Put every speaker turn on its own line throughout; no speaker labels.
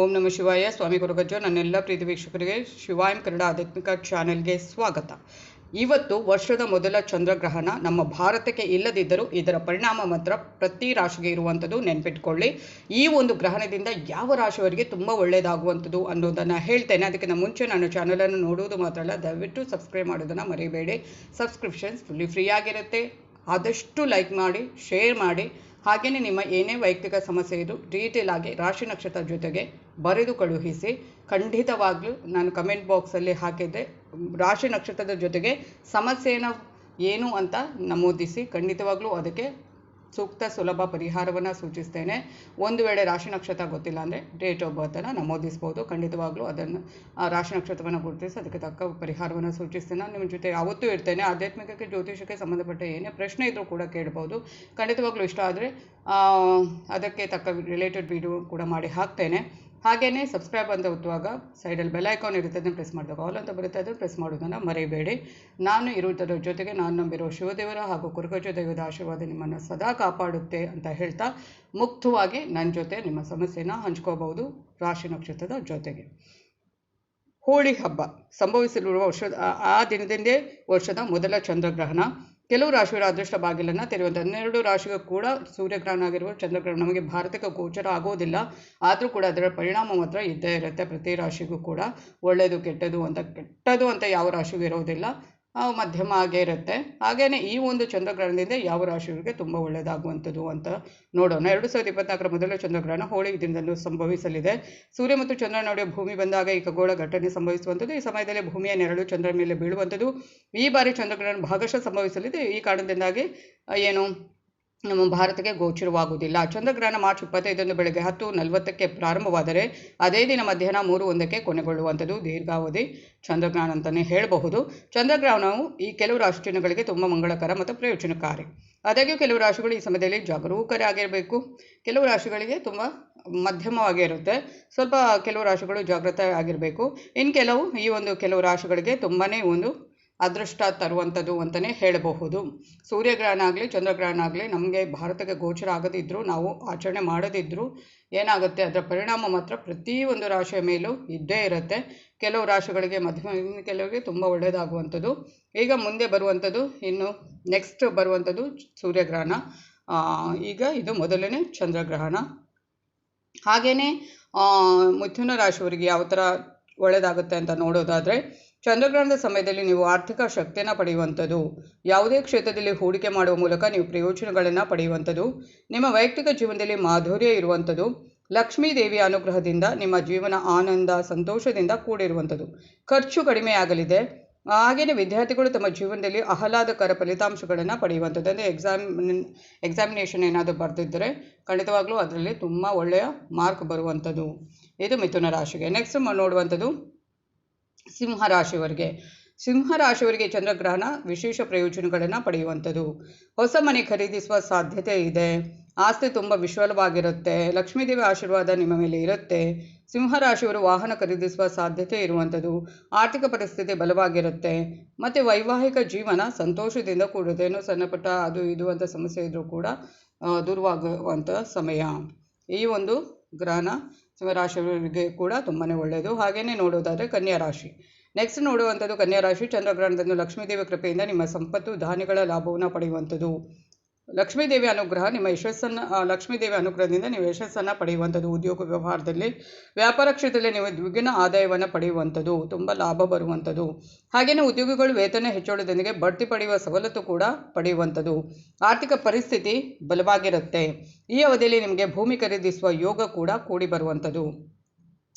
ಓಂ ನಮ ಶಿವಾಯ. ಸ್ವಾಮಿ ಗುರುಗಜ್ಜ ನನ್ನೆಲ್ಲ ಪ್ರೀತಿ ವೀಕ್ಷಕರಿಗೆ ಶಿವಾಯಂ ಕನ್ನಡ ಆಧ್ಯಾತ್ಮಿಕ ಚಾನೆಲ್ಗೆ ಸ್ವಾಗತ. ಇವತ್ತು ವರ್ಷದ ಮೊದಲ ಚಂದ್ರಗ್ರಹಣ ನಮ್ಮ ಭಾರತಕ್ಕೆ ಇಲ್ಲದಿದ್ದರೂ ಇದರ ಪರಿಣಾಮ ಮಾತ್ರ ಪ್ರತಿ ರಾಶಿಗೆ ಇರುವಂಥದ್ದು ನೆನ್ಪಿಟ್ಕೊಳ್ಳಿ. ಈ ಒಂದು ಗ್ರಹಣದಿಂದ ಯಾವ ರಾಶಿಯವರಿಗೆ ತುಂಬ ಒಳ್ಳೆಯದಾಗುವಂಥದ್ದು ಅನ್ನೋದನ್ನು ಹೇಳ್ತೇನೆ. ಅದಕ್ಕಿಂತ ಮುಂಚೆ ನಾನು ಚಾನಲನ್ನು ನೋಡುವುದು ಮಾತ್ರ ಅಲ್ಲ, ದಯವಿಟ್ಟು ಸಬ್ಸ್ಕ್ರೈಬ್ ಮಾಡೋದನ್ನು ಮರಿಬೇಡಿ. ಸಬ್ಸ್ಕ್ರಿಪ್ಷನ್ಸ್ ಫುಲ್ಲಿ ಫ್ರೀ ಆಗಿರುತ್ತೆ. ಆದಷ್ಟು ಲೈಕ್ ಮಾಡಿ, ಶೇರ್ ಮಾಡಿ. ಹಾಗೆಯೇ ನಿಮ್ಮ ಏನೇ ವೈಯಕ್ತಿಕ ಸಮಸ್ಯೆ ಇದು ಡೀಟೇಲ್ ಆಗಿ ರಾಶಿ ನಕ್ಷತ್ರ ಜೊತೆಗೆ ಬರೆದು ಕಳುಹಿಸಿ. ಖಂಡಿತವಾಗ್ಲೂ ನಾನು ಕಮೆಂಟ್ ಬಾಕ್ಸಲ್ಲಿ ಹಾಕಿದ್ದೆ. ರಾಶಿ ನಕ್ಷತ್ರದ ಜೊತೆಗೆ ಸಮಸ್ಯೆನ ಏನು ಅಂತ ನಮೂದಿಸಿ. ಖಂಡಿತವಾಗ್ಲೂ ಅದಕ್ಕೆ ಸೂಕ್ತ ಸುಲಭ ಪರಿಹಾರವನ್ನು ಸೂಚಿಸ್ತೇನೆ. ಒಂದು ವೇಳೆ ರಾಶಿ ನಕ್ಷತ್ರ ಗೊತ್ತಿಲ್ಲ ಅಂದರೆ ಡೇಟ್ ಆಫ್ ಬರ್ತನ್ನು ನಮೂದಿಸ್ಬೋದು. ಖಂಡಿತವಾಗ್ಲೂ ಅದನ್ನು ರಾಶಿ ನಕ್ಷತ್ರವನ್ನು ಗುರುತಿಸಿ ಅದಕ್ಕೆ ತಕ್ಕ ಪರಿಹಾರವನ್ನು ಸೂಚಿಸ್ತೇನೆ. ನಿಮ್ಮ ಜೊತೆ ಯಾವತ್ತೂ ಇರ್ತೇನೆ. ಆಧ್ಯಾತ್ಮಿಕಕ್ಕೆ ಜ್ಯೋತಿಷಕ್ಕೆ ಸಂಬಂಧಪಟ್ಟ ಏನೇ ಪ್ರಶ್ನೆ ಇದ್ದರೂ ಕೂಡ ಕೇಳ್ಬೋದು. ಖಂಡಿತವಾಗ್ಲೂ ಇಷ್ಟ ಆದರೆ ಅದಕ್ಕೆ ತಕ್ಕ ರಿಲೇಟೆಡ್ ವಿಡಿಯೋ ಕೂಡ ಮಾಡಿ ಹಾಕ್ತೇನೆ. ಹಾಗೆಯೇ ಸಬ್ಸ್ಕ್ರೈಬ್ ಅಂತ ಒತ್ತುವಾಗ ಸೈಡಲ್ಲಿ ಬೆಲ್ ಐಕಾನ್ ಇರುತ್ತೆ, ಅದನ್ನು ಪ್ರೆಸ್ ಮಾಡಿದಾಗ ಆಲ್ ಅಂತ ಬರುತ್ತೆ, ಅದನ್ನು ಪ್ರೆಸ್ ಮಾಡೋದನ್ನು ಮರೆಯಬೇಡಿ ನಾನು ಇರುವುದರ ಜೊತೆಗೆ ನಾನು ನಂಬಿರೋ ಶಿವದೇವರ ಹಾಗೂ ಕುರುಗಜ ದೈವದ ಆಶೀರ್ವಾದ ನಿಮ್ಮನ್ನು ಸದಾ ಕಾಪಾಡುತ್ತೆ ಅಂತ ಹೇಳ್ತಾ, ಮುಕ್ತವಾಗಿ ನನ್ನ ಜೊತೆ ನಿಮ್ಮ ಸಮಸ್ಯೆನ ಹಂಚ್ಕೋಬಹುದು ರಾಶಿ ನಕ್ಷತ್ರದ ಜೊತೆಗೆ. ಹೋಳಿ ಹಬ್ಬ ಸಂಭವಿಸಲಿರುವ ವರ್ಷದ, ಆ- ಆ ದಿನದಿಂದೇ ವರ್ಷದ ಮೊದಲ ಚಂದ್ರಗ್ರಹಣ ಕೆಲವು ರಾಶಿಗಳ ಅದೃಷ್ಟ ಬಾಗಿಲನ್ನು ತೆರೆಯುವಂಥ ಹನ್ನೆರಡು ರಾಶಿಗೂ ಕೂಡ ಸೂರ್ಯಗ್ರಹಣ ಆಗಿರುವ ಚಂದ್ರಗ್ರಹಣ ನಮಗೆ ಭಾರತಕ್ಕೆ ಗೋಚರ ಆಗೋದಿಲ್ಲ. ಆದರೂ ಕೂಡ ಅದರ ಪರಿಣಾಮ ಮಾತ್ರ ಇದ್ದೇ ಇರುತ್ತೆ. ಪ್ರತಿ ರಾಶಿಗೂ ಕೂಡ ಒಳ್ಳೆಯದು ಕೆಟ್ಟದು ಅಂತ ಕೆಟ್ಟದು ಅಂತ ಯಾವ ರಾಶಿಗೂ ಇರೋದಿಲ್ಲ. ಮಧ್ಯಮ ಆಗೇ ಇರುತ್ತೆ. ಹಾಗೆಯೇ ಈ ಒಂದು ಚಂದ್ರಗ್ರಹಣದಿಂದ ಯಾವ ರಾಶಿಯವರಿಗೆ ತುಂಬ ಒಳ್ಳೆಯದಾಗುವಂಥದ್ದು ಅಂತ ನೋಡೋಣ. ಎರಡು ಸಾವಿರದ ಇಪ್ಪತ್ನಾಲ್ಕರ ಮೊದಲ ಚಂದ್ರಗ್ರಹಣ ಹೋಳಿ ದಿನದಂದು ಸಂಭವಿಸಲಿದೆ. ಸೂರ್ಯ ಮತ್ತು ಚಂದ್ರ ನಡುವೆ ಭೂಮಿ ಬಂದಾಗ ಈ ಖಗೋಳ ಘಟನೆ ಸಂಭವಿಸುವಂಥದ್ದು. ಈ ಸಮಯದಲ್ಲಿ ಭೂಮಿಯ ನೆರಳು ಚಂದ್ರ ಮೇಲೆ ಬೀಳುವಂಥದ್ದು. ಈ ಬಾರಿ ಚಂದ್ರಗ್ರಹಣ ಭಾಗಶಃ ಸಂಭವಿಸಲಿದೆ. ಈ ಕಾರಣದಿಂದಾಗಿ ಏನು ನಮ್ಮ ಭಾರತಕ್ಕೆ ಗೋಚರವಾಗುವುದಿಲ್ಲ. ಚಂದ್ರಗ್ರಹಣ ಮಾರ್ಚ್ ಇಪ್ಪತ್ತೈದರಂದು ಬೆಳಗ್ಗೆ ಹತ್ತು ನಲವತ್ತಕ್ಕೆ ಪ್ರಾರಂಭವಾದರೆ ಅದೇ ದಿನ ಮಧ್ಯಾಹ್ನ ಮೂರು ಒಂದಕ್ಕೆ ಕೊನೆಗೊಳ್ಳುವಂಥದ್ದು ದೀರ್ಘಾವಧಿ ಚಂದ್ರಗ್ರಹಣ ಅಂತಲೇ ಹೇಳಬಹುದು. ಚಂದ್ರಗ್ರಹಣವು ಈ ಕೆಲವು ರಾಷ್ಟ್ರಗಳಿಗೆ ತುಂಬ ಮಂಗಳಕರ ಮತ್ತು ಪ್ರಯೋಜನಕಾರಿ. ಆದಾಗ್ಯೂ ಕೆಲವು ರಾಶಿಗಳು ಈ ಸಮಯದಲ್ಲಿ ಜಾಗರೂಕರಾಗಿರಬೇಕು. ಕೆಲವು ರಾಶಿಗಳಿಗೆ ತುಂಬ ಮಧ್ಯಮವಾಗಿ ಇರುತ್ತೆ. ಸ್ವಲ್ಪ ಕೆಲವು ರಾಶಿಗಳು ಜಾಗೃತ ಆಗಿರಬೇಕು. ಇನ್ನು ಕೆಲವು ಈ ಒಂದು ಕೆಲವು ರಾಶಿಗಳಿಗೆ ತುಂಬಾ ಒಂದು ಅದೃಷ್ಟ ತರುವಂಥದ್ದು ಅಂತಲೇ ಹೇಳಬಹುದು. ಸೂರ್ಯಗ್ರಹಣ ಆಗಲಿ ಚಂದ್ರಗ್ರಹಣ ಆಗಲಿ ನಮಗೆ ಭಾರತಕ್ಕೆ ಗೋಚರ ಆಗದಿದ್ದರೂ ನಾವು ಆಚರಣೆ ಮಾಡದಿದ್ದರೂ ಏನಾಗುತ್ತೆ? ಅದರ ಪರಿಣಾಮ ಮಾತ್ರ ಪ್ರತಿಯೊಂದು ರಾಶಿಯ ಮೇಲೂ ಇದ್ದೇ ಇರುತ್ತೆ. ಕೆಲವು ರಾಶಿಗಳಿಗೆ ಮಧ್ಯಮ, ಕೆಲವರಿಗೆ ತುಂಬ ಒಳ್ಳೆಯದಾಗುವಂಥದ್ದು. ಈಗ ಮುಂದೆ ಬರುವಂಥದ್ದು, ಇನ್ನು ನೆಕ್ಸ್ಟ್ ಬರುವಂಥದ್ದು ಸೂರ್ಯಗ್ರಹಣ. ಈಗ ಇದು ಮೊದಲನೇ ಚಂದ್ರಗ್ರಹಣ. ಹಾಗೆಯೇ ಮಿಥುನ ರಾಶಿಯವರಿಗೆ ಯಾವ ಥರ ಒಳ್ಳೆಯದಾಗುತ್ತೆ ಅಂತ ನೋಡೋದಾದರೆ ಚಂದ್ರಗ್ರಹಣದ ಸಮಯದಲ್ಲಿ ನೀವು ಆರ್ಥಿಕ ಶಕ್ತಿಯನ್ನು ಪಡೆಯುವಂಥದ್ದು, ಯಾವುದೇ ಕ್ಷೇತ್ರದಲ್ಲಿ ಹೂಡಿಕೆ ಮಾಡುವ ಮೂಲಕ ನೀವು ಪ್ರಯೋಜನಗಳನ್ನು ಪಡೆಯುವಂಥದ್ದು, ನಿಮ್ಮ ವೈಯಕ್ತಿಕ ಜೀವನದಲ್ಲಿ ಮಾಧುರ್ಯ ಇರುವಂಥದ್ದು, ಲಕ್ಷ್ಮೀ ದೇವಿಯ ಅನುಗ್ರಹದಿಂದ ನಿಮ್ಮ ಜೀವನ ಆನಂದ, ಸಂತೋಷದಿಂದ ಕೂಡಿರುವಂಥದ್ದು. ಖರ್ಚು ಕಡಿಮೆಯಾಗಲಿದೆ ಹಾಗೆಯೇ ವಿದ್ಯಾರ್ಥಿಗಳು ತಮ್ಮ ಜೀವನದಲ್ಲಿ ಆಹ್ಲಾದಕರ ಫಲಿತಾಂಶಗಳನ್ನು ಪಡೆಯುವಂಥದ್ದು. ಅಂದರೆ ಎಕ್ಸಾಮ್ ಎಕ್ಸಾಮಿನೇಷನ್ ಏನಾದರೂ ಬರೆದಿದ್ದರೆ ಖಂಡಿತವಾಗ್ಲೂ ಅದರಲ್ಲಿ ತುಂಬ ಒಳ್ಳೆಯ ಮಾರ್ಕ್ ಬರುವಂಥದ್ದು. ಇದು ಮಿಥುನ ರಾಶಿಗೆ. ನೆಕ್ಸ್ಟ್ ನೋಡುವಂಥದ್ದು. ಸಿಂಹ ರಾಶಿಯವರಿಗೆ ಸಿಂಹ ರಾಶಿಯವರಿಗೆ ಚಂದ್ರಗ್ರಹಣ ವಿಶೇಷ ಪ್ರಯೋಜನಗಳನ್ನು ಪಡೆಯುವಂಥದ್ದು. ಹೊಸ ಮನೆ ಖರೀದಿಸುವ ಸಾಧ್ಯತೆ ಇದೆ. ಆಸ್ತಿ ತುಂಬ ವಿಶ್ವಲವಾಗಿರುತ್ತೆ. ಲಕ್ಷ್ಮೀದೇವಿ ಆಶೀರ್ವಾದ ನಿಮ್ಮ ಮೇಲೆ ಇರುತ್ತೆ. ಸಿಂಹ ರಾಶಿಯವರು ವಾಹನ ಖರೀದಿಸುವ ಸಾಧ್ಯತೆ ಇರುವಂಥದ್ದು. ಆರ್ಥಿಕ ಪರಿಸ್ಥಿತಿ ಬಲವಾಗಿರುತ್ತೆ. ಮತ್ತು ವೈವಾಹಿಕ ಜೀವನ ಸಂತೋಷದಿಂದ ಕೂಡಿದೆ ಏನೋ ಸಣ್ಣಪುಟ್ಟ ಅದು ಇದು ಅಂತ ಸಮಸ್ಯೆ ಇದ್ದರೂ ಕೂಡ ದೂರವಾಗುವಂಥ ಸಮಯ. ಈ ಒಂದು ಗ್ರಹಣ ಸಿಂಹರಾಶಿಯವರಿಗೆ ಕೂಡ ತುಂಬಾ ಒಳ್ಳೆಯದು ಹಾಗೆಯೇ ನೋಡೋದಾದರೆ ಕನ್ಯಾ ರಾಶಿ. ನೆಕ್ಸ್ಟ್ ನೋಡುವಂಥದ್ದು ಕನ್ಯಾ ರಾಶಿ, ಚಂದ್ರಗ್ರಹಣದಂದು ಲಕ್ಷ್ಮೀದೇವಿ ಕೃಪೆಯಿಂದ ನಿಮ್ಮ ಸಂಪತ್ತು, ಧಾನ್ಯಗಳ ಲಾಭವನ್ನು ಪಡೆಯುವಂಥದ್ದು. ಲಕ್ಷ್ಮೀದೇವಿ ಅನುಗ್ರಹ, ನಿಮ್ಮ ಯಶಸ್ಸನ್ನು ಲಕ್ಷ್ಮೀದೇವಿ ಅನುಗ್ರಹದಿಂದ ನೀವು ಯಶಸ್ಸನ್ನು ಪಡೆಯುವಂಥದ್ದು, ಉದ್ಯೋಗ ವ್ಯವಹಾರದಲ್ಲಿ, ವ್ಯಾಪಾರ ಕ್ಷೇತ್ರದಲ್ಲಿ ನೀವು ದ್ವಿಗುಣ ಆದಾಯವನ್ನು ಪಡೆಯುವಂಥದ್ದು, ತುಂಬ ಲಾಭ ಬರುವಂಥದ್ದು. ಹಾಗೆಯೇ ಉದ್ಯೋಗಿಗಳು ವೇತನ ಹೆಚ್ಚಳದೊಂದಿಗೆ ಬಡ್ತಿ ಪಡೆಯುವ ಸವಲತ್ತು ಕೂಡ ಪಡೆಯುವಂಥದ್ದು. ಆರ್ಥಿಕ ಪರಿಸ್ಥಿತಿ ಬಲವಾಗಿರುತ್ತೆ. ಈ ಅವಧಿಯಲ್ಲಿ ನಿಮಗೆ ಭೂಮಿ ಖರೀದಿಸುವ ಯೋಗ ಕೂಡ ಕೂಡಿ ಬರುವಂಥದ್ದು.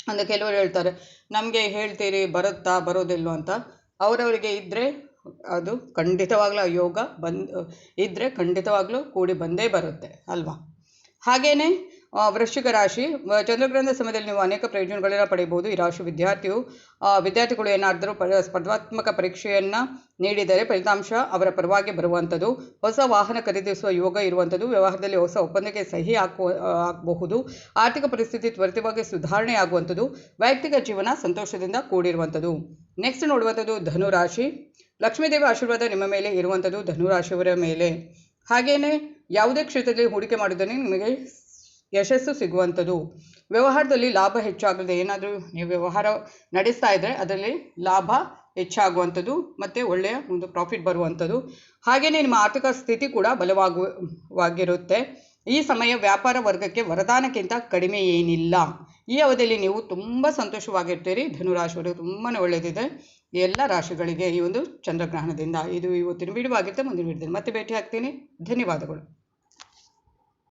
ಅಂದರೆ ಕೆಲವರು ಹೇಳ್ತಾರೆ, ನಮಗೆ ಹೇಳ್ತೀರಿ ಬರುತ್ತಾ ಬರೋದಿಲ್ವೋ ಅಂತ. ಅವರವರಿಗೆ ಇದ್ದರೆ ಅದು ಖಂಡಿತವಾಗ್ಲೂ ಆ ಯೋಗ ಬಂದ್ ಇದ್ದರೆ ಖಂಡಿತವಾಗ್ಲೂ ಕೂಡಿ ಬಂದೇ ಬರುತ್ತೆ, ಅಲ್ವಾ? ಹಾಗೆಯೇ ವೃಶ್ಚಿಕ ರಾಶಿ ಚಂದ್ರಗ್ರಂಥ ಸಮಯದಲ್ಲಿ ನೀವು ಅನೇಕ ಪ್ರಯೋಜನಗಳನ್ನು ಪಡೆಯಬಹುದು ಈ ರಾಶಿ ವಿದ್ಯಾರ್ಥಿಯು ವಿದ್ಯಾರ್ಥಿಗಳು ಏನಾದರೂ ಸ್ಪರ್ಧಾತ್ಮಕ ಪರೀಕ್ಷೆಯನ್ನು ನೀಡಿದರೆ ಫಲಿತಾಂಶ ಅವರ ಪರವಾಗಿ ಬರುವಂಥದ್ದು. ಹೊಸ ವಾಹನ ಖರೀದಿಸುವ ಯೋಗ ಇರುವಂಥದ್ದು. ವ್ಯವಹಾರದಲ್ಲಿ ಹೊಸ ಒಪ್ಪಂದಕ್ಕೆ ಸಹಿ ಹಾಕುವ ಹಾಕಬಹುದು ಆರ್ಥಿಕ ಪರಿಸ್ಥಿತಿ ತ್ವರಿತವಾಗಿ ಸುಧಾರಣೆ ಆಗುವಂಥದ್ದು. ವೈಯಕ್ತಿಕ ಜೀವನ ಸಂತೋಷದಿಂದ ಕೂಡಿರುವಂಥದ್ದು. ನೆಕ್ಸ್ಟ್ ನೋಡುವಂಥದ್ದು ಧನುರಾಶಿ. ಲಕ್ಷ್ಮೀದೇವಿ ಆಶೀರ್ವಾದ ನಿಮ್ಮ ಮೇಲೆ ಇರುವಂಥದ್ದು ಧನುರಾಶಿಯವರ ಮೇಲೆ. ಹಾಗೆಯೇ ಯಾವುದೇ ಕ್ಷೇತ್ರದಲ್ಲಿ ಹೂಡಿಕೆ ಮಾಡೋದನ್ನೇ ನಿಮಗೆ ಯಶಸ್ಸು ಸಿಗುವಂಥದ್ದು ವ್ಯವಹಾರದಲ್ಲಿ ಲಾಭ ಹೆಚ್ಚಾಗದೆ ಏನಾದರೂ ನೀವು ವ್ಯವಹಾರ ನಡೆಸ್ತಾ ಇದ್ದರೆ ಅದರಲ್ಲಿ ಲಾಭ ಹೆಚ್ಚಾಗುವಂಥದ್ದು ಮತ್ತು ಒಳ್ಳೆಯ ಒಂದು ಪ್ರಾಫಿಟ್ ಬರುವಂಥದ್ದು ಹಾಗೆಯೇ ನಿಮ್ಮ ಆರ್ಥಿಕ ಸ್ಥಿತಿ ಕೂಡ ಬಲವಾಗುವಾಗಿರುತ್ತೆ ಈ ಸಮಯ ವ್ಯಾಪಾರ ವರ್ಗಕ್ಕೆ ವರದಾನಕ್ಕಿಂತ ಕಡಿಮೆ ಏನಿಲ್ಲ. ಈ ಅವಧಿಯಲ್ಲಿ ನೀವು ತುಂಬ ಸಂತೋಷವಾಗಿರ್ತೀರಿ. ಧನುರಾಶಿಯವರು ತುಂಬಾ ಒಳ್ಳೆಯದಿದೆ. ಎಲ್ಲ ರಾಶಿಗಳಿಗೆ ಈ ಒಂದು ಚಂದ್ರಗ್ರಹಣದಿಂದ ಇದು ಇವತ್ತಿನ ವಿಡಿಯೋ ಮುಂದಿನ ವಿಡಿಯೋದಲ್ಲಿ ಮತ್ತೆ ಭೇಟಿ ಆಗ್ತೀನಿ ಧನ್ಯವಾದಗಳು.